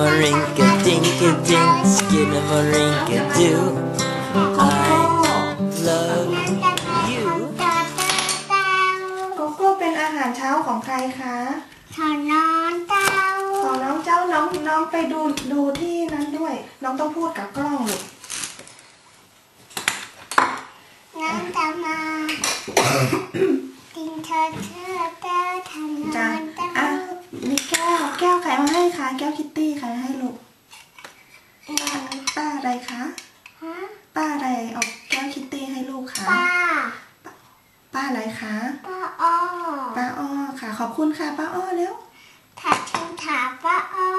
Skinnamarink a dink a dink, skinnamarink a doo. I love you. โกโก้เป็นอาหารเช้าของใครคะถอนนอนเต้าของน้องเจ้าน้องน้องไปดูดูที่นั้นด้วย น้องต้องพูดกับกล้องลูกน้ำตามาติงเธอเธอเต้าถอนนจ้ะอนเต้าอะมีแก้ว แก้วใครมาให้คะ แก้วคิตตี้ใครให้ลูกป้าอะไรคะฮะป้าอะไรเอาแก้วคิตตี้ให้ลูกคะป้า ป้าอะไรคะป้าอ้อป้าอ้อค่ะ ขอบคุณค่ะ ป้าอ้อแล้วถัดชิงถาป้าอ้อ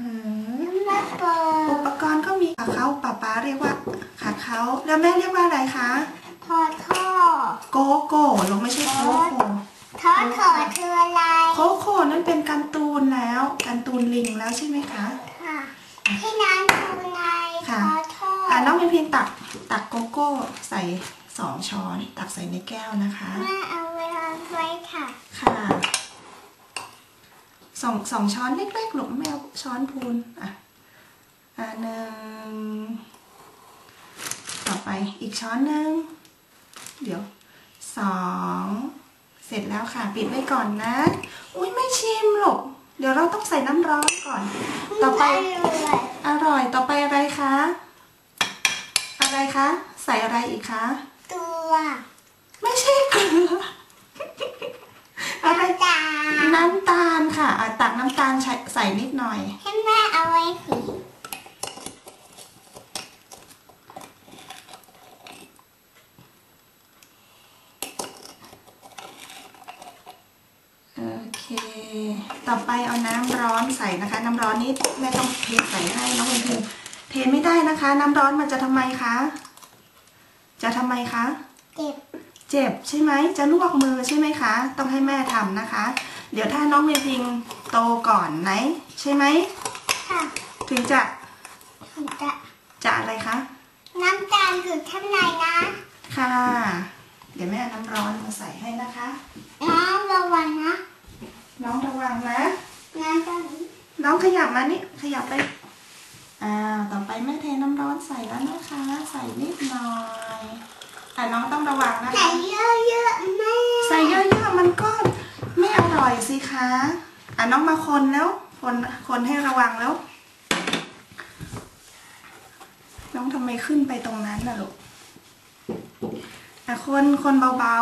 อืมน้ำมาเปิอุดปกรณ์ก็มีขาเขาป้าป้าเรียกว่าขาเขาแล้วแม่เรียกว่าอะไรคะ ทอท่อ โกโก้ลงไม่ใช่โกโก้ ทอถอคืออะไร โค โค่นั่นเป็นการ์ตูนแล้วการ์ตูนลิงแล้วใช่ไหมคะค่ะที่นั้นคือในทค่ะอท่ออ่าน้องเพียงเพียงตักตักโกโก้ใส่สองช้อนตักใส่ในแก้วนะคะแม่เอาเวลาไว้ค่ะ ค่ะสองสองช้อนเล็กๆหลกแมวช้อนพูนอะอ่าหนึ่งต่อไปอีกช้อนหนึ่งเดี๋ยวสอง เสร็จแล้วค่ะปิดไว้ก่อนนะ อุ้ยไม่ชิมหรอก เดี๋ยวเราต้องใส่น้ำร้อนก่อน ต่อไปเลยอร่อยต่อไปอะไรคะ อะไรคะ ใส่อะไรอีกคะตัวไม่ใช่เกลืออะไรตาน้ำตาลค่ะอะตักน้ำตาลใส่ใส่นิดหน่อยให้แม่เอาไว้สิ โอเค ต่อไปเอาน้ำร้อนใส่นะคะ น้ำร้อนนี้แม่ต้องเทใส่ให้น้องเพลเทไม่ได้นะคะ น้ำร้อนมันจะทำไมคะ จะทำไมคะเจ็บเจ็บใช่ไหมจะลวกมือใช่ไหมคะ ต้องให้แม่ทำนะคะ เดี๋ยวถ้าน้องเวียพิงโตก่อนไหนใช่ไหมค่ะถึงจะจะจะอะไรคะน้ำตาลอยู่ข้างในนะ ค่ะ เดี๋ยวแม่เอาน้ำร้อนมาใส่ให้นะคะน้องระวังนะ น้องระวังนะน้ำตาลน้องขยับมานี่ขยับไป อ่า ต่อไปแม่เทน้ำร้อนใส่แล้วนะคะ ใส่นิดหน่อยแต่น้องต้องระวังนะใส่คะ เยอะๆแม่ใส่เยอะๆมันก็ไม่อร่อยสิคะ อะน้องมาคนแล้ว คนคนให้ระวังแล้ว น้องทำไมขึ้นไปตรงนั้นน่ะลูก อะคนคนเบา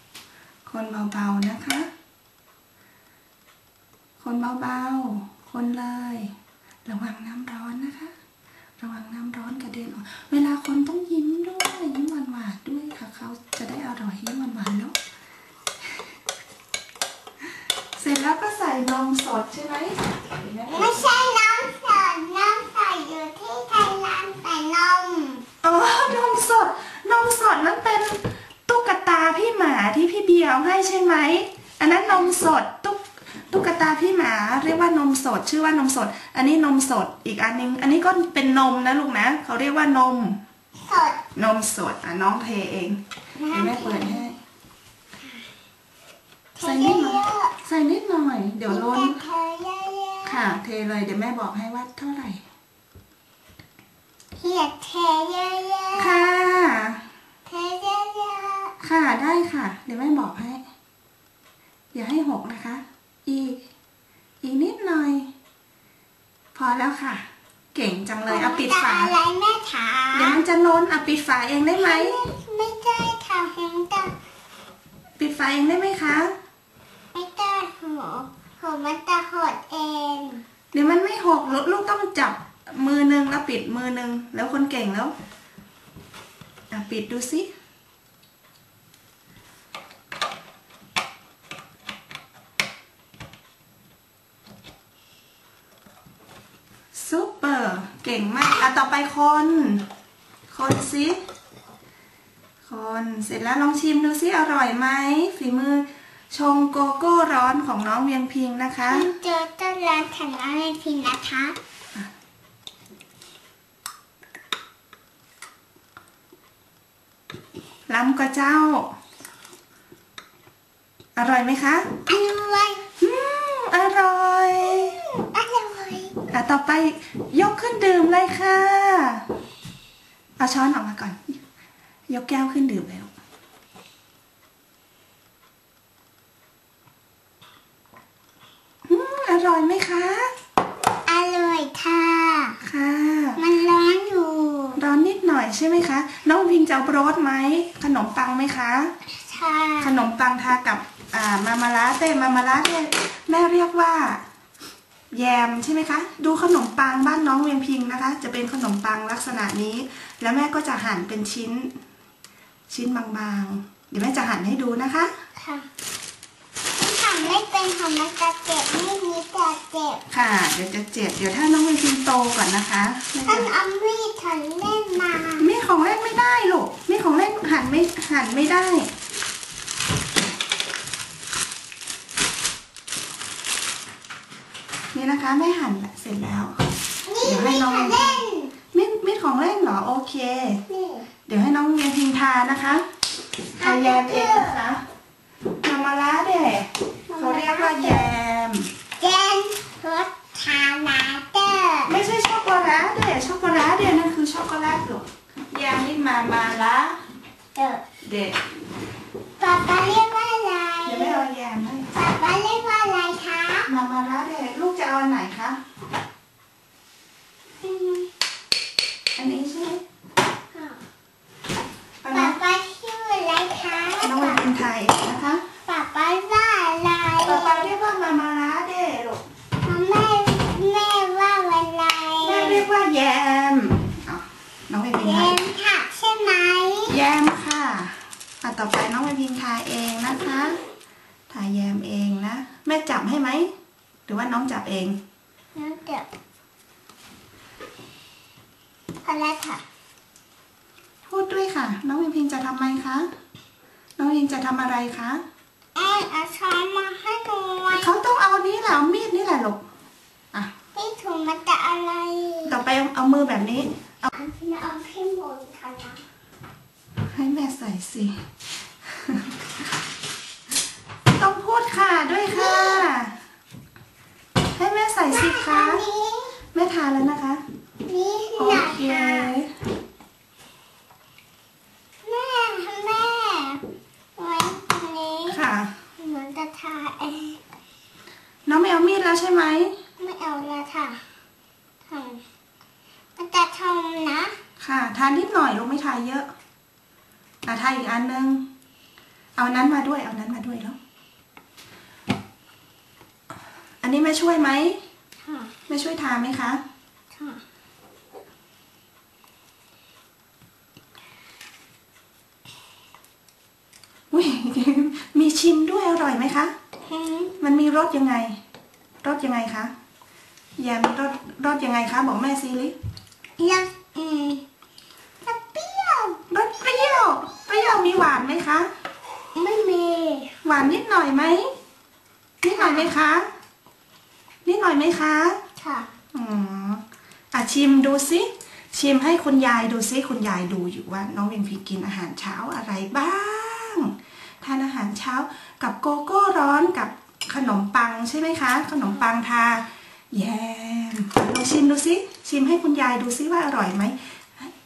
ๆ คนเบาๆนะคะ คนเบาๆ คนเลย ระวังน้ำร้อนนะคะ ระวังน้ำร้อนกระเด็นออก เวลาคนต้องยิ้มด้วยยิ้มหวานๆด้วยค่ะเขาจะได้อร่อยยิ้มหวานๆแล้วเสร็จแล้วก็ใส่นมสดใช่ไหมไม่ใช่น้ำใส่น้ำใส่อยู่ที่ไทยร้านใส่นมอ๋อนมสดนมสดนั้นเป็นตุ๊กตาพี่หมาที่พี่เบียร์เอาให้ใช่ไหมอันนั้นนมสด ตุ๊กตุ๊กตาพี่หมาเรียกว่านมสด ชื่อว่านมสด อันนี้นมสดอีกอันนึง อันนี้ก็เป็นนมนะลูกนะเขาเรียกว่านม สด นมสดอะน้องเทเองเดี๋ยวแม่เปิดให้เทใส่เยนิดหน่อยอะใส่นิดหน่อย เดี๋ยวๆล้นแต่เธอเยอะค่ะ เทเลยเดี๋ยวแม่บอกให้ว่าเท่าไหร่ๆเหียดเทเยอะๆค่ะเทเยอะค่ะได้ค่ะ เดี๋ยวแม่บอกให้อย่าให้หกนะคะ อีก อีกนิดหน่อย พอแล้วค่ะ เก่งจังๆเลยเอาปิดฝาอะไรแม่ถาเดี๋ยวมันจะล้นเอาปิดฝาเองได้ไหม ไม่ได้ทำเห็นแต่ปิดฝาเองได้ไหมคะ ไม่ได้หัวหัวมันจะหดเอง เดี๋ยวมันไม่หกลูกลูกต้องจับมือหนึงแล้วปิดมือหนึงแล้วคนเก่งแล้วอะปิดดูสิซุปเปอร์ เก่งมากอะต่อไปคน คนสิคนเสร็จแล้วลองชิมดูสิอร่อยไหมฝีมือชงโกโก้ร้อนของน้องเวียงพิงนะคะเจอต้นร้านแข่งอะไรพินนะคะล้ำก็เจ้า อร่อยไหมคะ อร่อยอืมอร่อย อร่อยออะต่อไปยกขึ้นดื่มเลยค่ะ เอาช้อนออกมาก่อน ยกแก้วขึ้นดื่มเลยลูกอืมอร่อยไหมคะ อร่อยค่ะ ค่ะ มันร้อนอยู่ ร้อนนิดหน่อยใช่ไหมคะ น้องพิงจะเอาโบรสไหม ขนมปังไหมคะค่ะขนมปังทากับ อ่า มามาลาเต้มามาลาเต้แม่เรียกว่า แยมใช่ไหมคะ ดูขนมปังบ้านน้องเวียงพิงนะคะ จะเป็นขนมปังลักษณะนี้ แล้วแม่ก็จะหั่นเป็นชิ้น ชิ้นบางๆ เดี๋ยวแม่จะหั่นให้ดูนะคะค่ะที่ทำไม่เป็นของมันจะเจ็บไม่มีแต่เจ็บค่ะ เดี๋ยวจะเจ็บเดี๋ยวถ้าน้องเวียงพิงโตก่อนนะคะแม่ต้อจะงเอามีดถันเล่นมามีดของเล่นไม่ได้ลูกมีดของเล่นหั่นไม่หั่นไม่ได้ นี่นะ คะแม่หั่นเสร็จแล้วนี่เดี๋ยวให้มีดน้องถันเล่นมีดมีดของเล่นเหรอโอเคนี่เดี๋ยวให้น้องเวียนพิงทานะคะทาแยมเองนะคะมามาลาเด็เขาเรียกว่าแยมเจนรสชาลาเตอร์ไม่ใช่ช็อกโกแลตเด็ช็อกโกแลตเด็นั่นคือช็อกโกแลตหรอกแยมนี่มามาลาเออเด็ก ป๊าป๊าเรียกว่าอะไร เดี๋ยวไม่เอาแยมให้ ป๊าป๊าเรียกว่าอะไรคะ มามาลาเด็ลูกจะเอาอันไหนคะ อืม อันนี้ใช่ไหม ค่ะ เอา ป๊า น้อง ป๊าชื่ออะไรคะ น้องเวียนพิงทาเองนะคะป๊าป๊าว่าอะไรต่อไปเรียกว่ามามาลาเด็ลูกแม่แม่ว่าอะไรแม่เรียกว่าแยมเอาน้องเวียนพิงเรีทายนผักใช่ไหมแยมค่ะอะต่อไปน้องเวียนพิงทาเองนะคะทาแยมเองนะแม่จับให้ไหมหรือว่าน้องจับเองน้องเด็กอะไรค่ะ พูดด้วยค่ะ น้องเวียนพิงจะทำไมคะ น้องเวียนพิงจะทำอะไรคะแอนเอาช้อนมาให้หน่อยเขาต้องเอานี้แหละเอามีดนี่แหละลูกอะพี่ถุงมันจะอะไร ต่อไปเอาเอามือแบบนี้ เอาเอาพี่เอาพี่หมุนค่ะนะให้แม่ใส่สิ ต้องพูดค่ะด้วยค่ะ ให้แม่ใส่สิคะนี้แม่ทานแล้วนะคะ นี่โอหนักเค ค่ะแม่แม่ไว้ตรงนี้ ค่ะ เหมือนจะทาเอง น้องไม่เอามีดแล้ว ใช่ไหม ไม่เอาละค่ะทำมันจะทำนะ ค่ะ ทานนิดหน่อยลูกไม่ทานเยอะอะทานอีกอันนึง เอานั้นมาด้วย เอานั้นมาด้วยแล้ว อันนี้แม่ช่วยไหมค่ะแม่ช่วยทานไหมคะ ค่ะอุ้ยมีชิมด้วยอร่อยไหมคะอืมมันมีรสยังไง รสยังไงคะแยมรสรสยังไงคะ บอกแม่ซิลิยังอืมจะเปรี้ยวรสเปรี้ยวเปรี้ยวมีหวานไหมคะ ไม่มีหวานนิดหน่อยไหมนิดหน่อยไหมคะนิดหน่อยไหมคะ ค่ะอ๋ออะชิมดูสิชิมให้คุณยายดูสิคุณยายดูอยู่ว่า น้องเวียงพีกินอาหารเช้าอะไรบ้าง ทานอาหารเช้ากับโกโก้ร้อนกับ ขนมปังใช่ไหมคะ ขนมปังทาแยมลองชิมดูสิชิมให้คุณยายดูสิว่าอร่อยไหม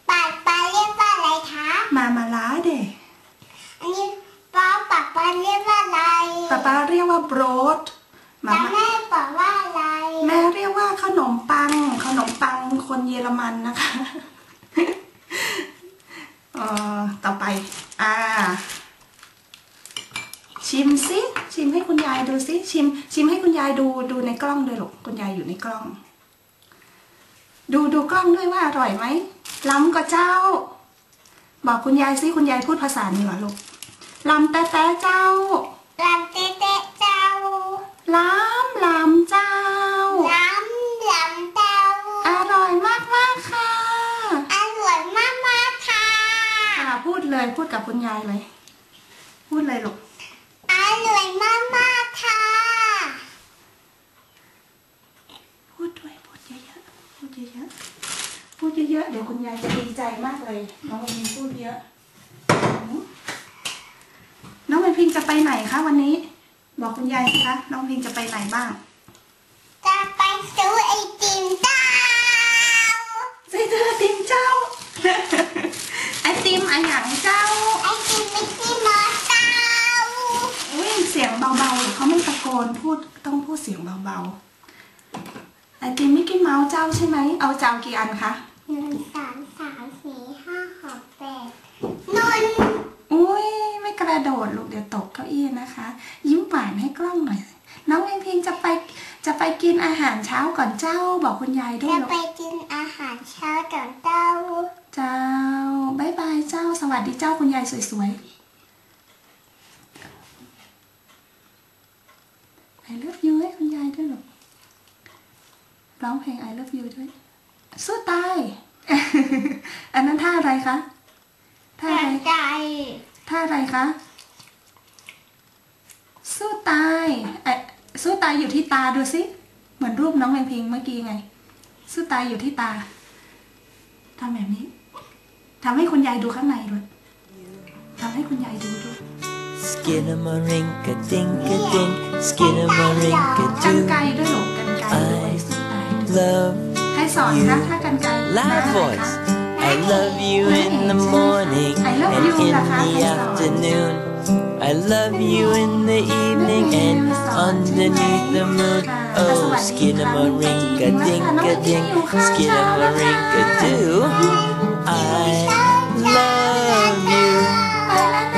ป้าป้าเรียกว่าอะไรคะมามาล้าเด็อันนี้ป้าป้าป้าเรียกว่าอะไรป้าป้าเรียกว่าโบรดมาแล้วมาแม่บอกว่าอะไรแม่เรียกว่าขนมปัง ขนมปังคนเยอรมันนะคะเอ่อต่อไป อ่า ชิมสิชิมให้คุณยายดูสิชิม ชิมให้คุณยายดูดูในกล้องด้วยลูกคุณยายอยู่ในกล้อง ดูดูกล้องด้วยว่าอร่อยไหมล้ำก็เจ้า บอกคุณยายสิคุณยายพูดภาษาเหนือลูกลำแต่แต่เจ้าลำเต๊ะเจ้าล้ำลำเจ้าล้ำลำเต้าอร่อยมากมากๆค่ะอร่อยมากมากๆค่ะค่ะพูดเลยพูดกับคุณยายเลย พูดเลยลูก อร่อยมากมากค่ะ พูดด้วยพูดเยอะๆ พูดเยอะๆ พูดเยอะๆ เดี๋ยวคุณยายจะดีใจมากเลย น้องวันพิงพูดเยอะ น้องวันพิงจะไปไหนคะวันนี้ บอกคุณยายสิคะ น้องพิงจะไปไหนบ้าง จะไป ซื้อไอติมเจ้า ใส่เธอติมเจ้า ไอติมอะหยังเจ้า ไอติมมิกกี้เมาส์เจ้า อุ้ยเสียงเบาๆเขาไม่ตะโกนพูดต้องพูดเสียงเบาๆไอติมมิกกี้ เมาส์เจ้าใช่ไหม เอาเจ้ากี่อันคะหนึ่งสองสามสี่ห้าหกแปดนนอุ้ยไม่กระโดดลูกเดี๋ยวตกเก้าอี้นะคะ ยิ้มหวานให้กล้องหน่อย น้องเพียงเพียงจะไปจะไปกินอาหารเช้าก่อนเจ้าบอกคุณยายด้วยจะลูกไปกินอาหารเช้าก่อนเจ้าเจ้าบายบายเจ้าสวัสดีเจ้าคุณยายสวยๆ I love you ให้คุณยายด้วยลูก ร้องเพลง I love you ด้วย สู้ตาย อันนั้นท่าอะไรคะ ท่าอะไรใจท่าอะไรคะ สู้ตายเอะสู้ตายอยู่ที่ตาดูสิ เหมือนรูปน้องเพลงเพลงเมื่อกี้ไง สู้ตายอยู่ที่ตาทำแบบนี้ทำให้คุณยายดูข้างในด้วยทำให้คุณยายดูด้วย Skinnamarink a dink a dink, skinnamarink a กันไกล doo. ด้วยหรอกันไกลด้วยสู้ตายด้วย love ให้สอนนะถ้ากันไกล Loud voice I love you in the morning and in the afternoon. I love you in the evening and underneath the moon. Oh skin skinnamarink-a-dink-a-dink skinnamarink-a-doo I love you.